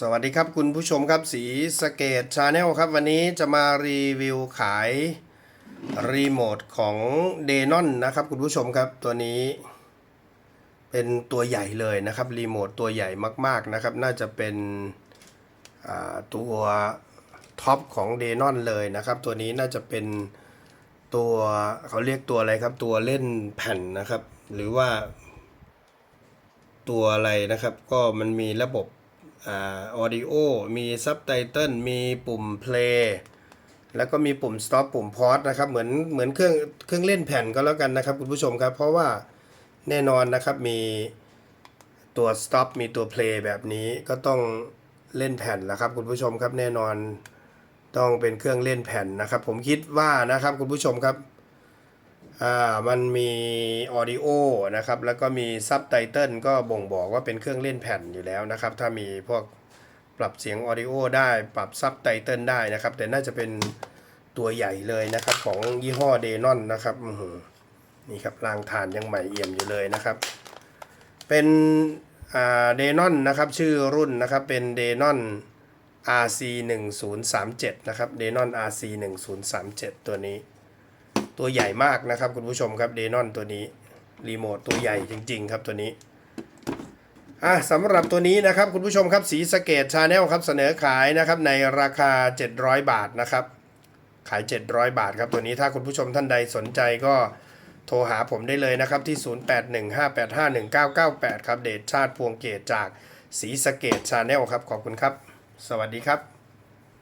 สวัสดีครับคุณผู้ชมครับสีสเกตชาแนลครับ วันนี้จะมารีวิวขายรีโมทของเดนอนนะครับ คุณผู้ชมครับตัวนี้ เป็นตัวใหญ่เลยนะครับรีโมทตัวใหญ่มาก ๆนะครับ น่าจะเป็นอ่าตัวท็อปของเดนอนเลยนะครับ ตัวนี้น่าจะเป็นตัวเขาเรียกตัวอะไรครับ ตัวเล่นแผ่นนะครับ หรือว่าตัวอะไรนะครับ ก็มันมีระบบ ออดิโอมีซับไตเติลมีปุ่ม play แล้วก็มีปุ่ม stop ปุ่ม pause นะครับ เหมือนเหมือนเครื่องเครื่องเล่นแผ่นก็แล้วกันนะครับคุณผู้ชมครับ เพราะว่าแน่นอนนะครับมีตัว stop มีตัว play แบบนี้ก็ต้องเล่นแผ่นแล้วครับคุณผู้ชมครับแน่นอนต้องเป็นเครื่องเล่นแผ่นนะครับ ผมคิดว่านะครับคุณผู้ชมครับ อ่ามันมีออดิโอนะครับแล้วก็มีซับไตเติลก็บ่งบอกว่าเป็นเครื่องเล่นแผ่นอยู่แล้วนะครับ ถ้ามีพวกปรับเสียงออดิโอได้ปรับซับไตเติลได้นะครับ แต่น่าจะเป็นตัวใหญ่เลยนะครับ ของยี่ห้อเดนอนนะครับนี่ครับรางฐานยังใหม่เอี่ยมอยู่เลยนะครับ เป็นเดนอนนะครับชื่อรุ่นนะครับเป็นเดนอน RC 1 0 3 7นะครับเดนอน RC 1 0 3 7ตัวนี้ ตัวใหญ่มากนะครับคุณผู้ชมครับเดนอนตัวนี้รีโมทตัวใหญ่จริง ๆ ครับตัวนี้อะสำหรับตัวนี้นะครับคุณผู้ชมครับสีสเกตชาแนลครับเสนอขายนะครับในราคา 700 บาทนะครับขาย 700 บาทครับตัวนี้ถ้าคุณผู้ชมท่านใดสนใจก็โทรหาผมได้เลยนะครับที่ 0815851998 ครับเดชชาติพวงเกตจากสีสเกตชาแนลครับขอบคุณครับ สวัสดีครับ